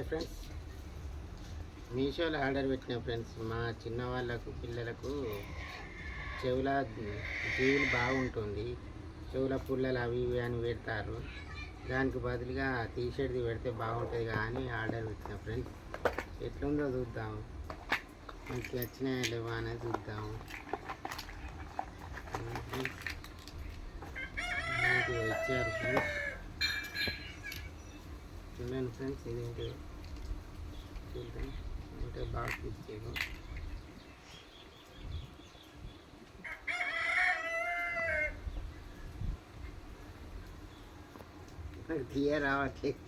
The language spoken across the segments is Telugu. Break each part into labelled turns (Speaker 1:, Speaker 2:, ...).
Speaker 1: Hi friends. మీషోలో ఆర్డర్ పెట్టిన ఫ్రెండ్స్ మా చిన్న వాళ్ళకు పిల్లలకు చెవుల జీవులు బాగుంటుంది. చెవుల పుల్లలు అవి ఇవి అని పెడతారు. దానికి బదులుగా టీషర్ట్ది పెడితే బాగుంటుంది కానీ ఆర్డర్ పెట్టిన ఫ్రెండ్స్. ఎట్లుందో చూద్దాం. మనకి వచ్చినాయా లేవా అనేది చూద్దాము ఇది వచ్చారు ఫ్రెండ్స్. చూడండి ఫ్రెండ్స్ ఇదేంటి చూద్దాం. అంటే బాగా ఇచ్చేది నాకు తీయ రావట్లేదు.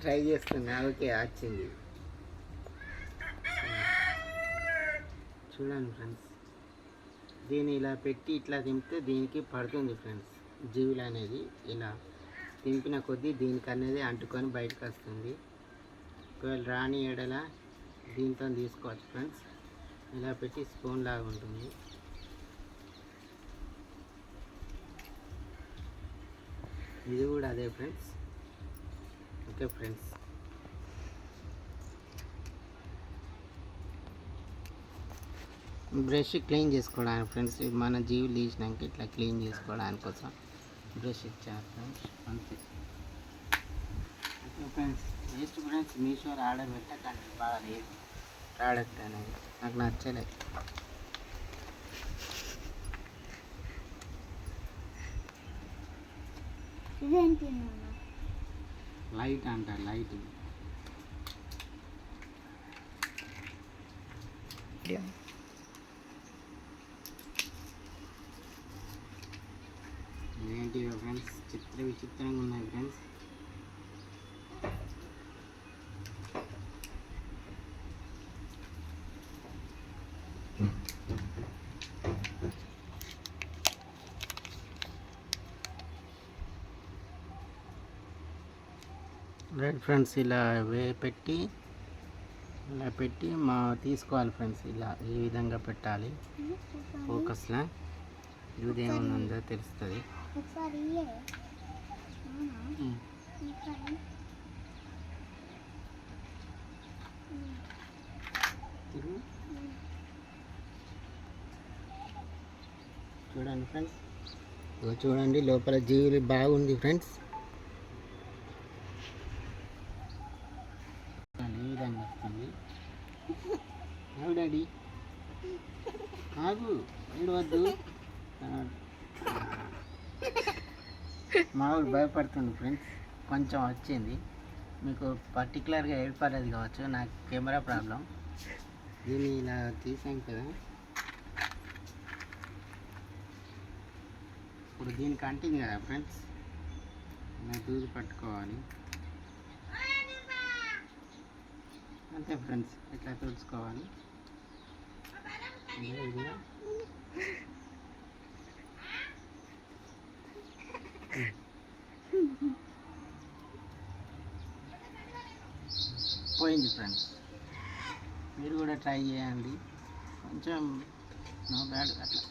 Speaker 1: ట్రై చేస్తున్నా ఓకే వచ్చింది. చూడండి ఫ్రెండ్స్ దీన్ని ఇలా పెట్టి ఇట్లా తింపితే దీనికి పడుతుంది ఫ్రెండ్స్ జీవులు అనేది ఇలా తింపిన కొద్దీ దీనికి అనేది అంటుకొని బయటకు వస్తుంది ఒకవేళ రాని ఎడల దీంతో తీసుకోవచ్చు ఫ్రెండ్స్. ఇలా పెట్టి స్పూన్ లాగా ఉంటుంది. ఇది కూడా అదే friends. Okay friends. Brush clean చేసుకోవడానికి ఫ్రెండ్స్ మన జీవులు తీసినాక ఇట్లా క్లీన్ చేసుకోవడానికి కోసం బ్రష్ ఇచ్చారు ఫ్రెండ్స్ అంతే. Okay friends waste friends Meesho order పెట్టకండి బాగా లేదు. ప్రోడక్ట్ అనేది నాకు నచ్చలేదు
Speaker 2: ఇదేంటి
Speaker 1: లైట్ అంట లైట్. ఫ్రెండ్స్ చిత్ర విచిత్రంగా ఉన్నాయి ఫ్రెండ్స్ రైట్ ఫ్రెండ్స్ ఇలా వే పెట్టి ఇలా పెట్టి మా తీసుకోవాలి ఫ్రెండ్స్ ఇలా ఈ విధంగా పెట్టాలి. ఫోకస్లో ఇదేమన్నా ఉందో తెలుస్తుంది. చూడండి ఫ్రెండ్స్. చూడండి లోపల జీవులు బాగుంది ఫ్రెండ్స్. ఈ డాడీ. కాదు ఏడవద్దు. మామూలు భయపడుతుంది ఫ్రెండ్స్. కొంచెం వచ్చింది. మీకు పర్టికులర్గా ఏర్పడేది కావచ్చు నాకు కెమెరా ప్రాబ్లం. దీన్ని ఇలా తీసాం కదా. ఇప్పుడు దీనికి అంటింది కదా ఫ్రెండ్స్. ఇలా దూది పట్టుకోవాలి. అంతే ఫ్రెండ్స్ ఇట్లా తుడుచుకోవాలి ఇదే విధంగా పోయింది ఫ్రెండ్స్. మీరు కూడా ట్రై చేయండి. కొంచెం నో బ్యాడ్ అట్లా.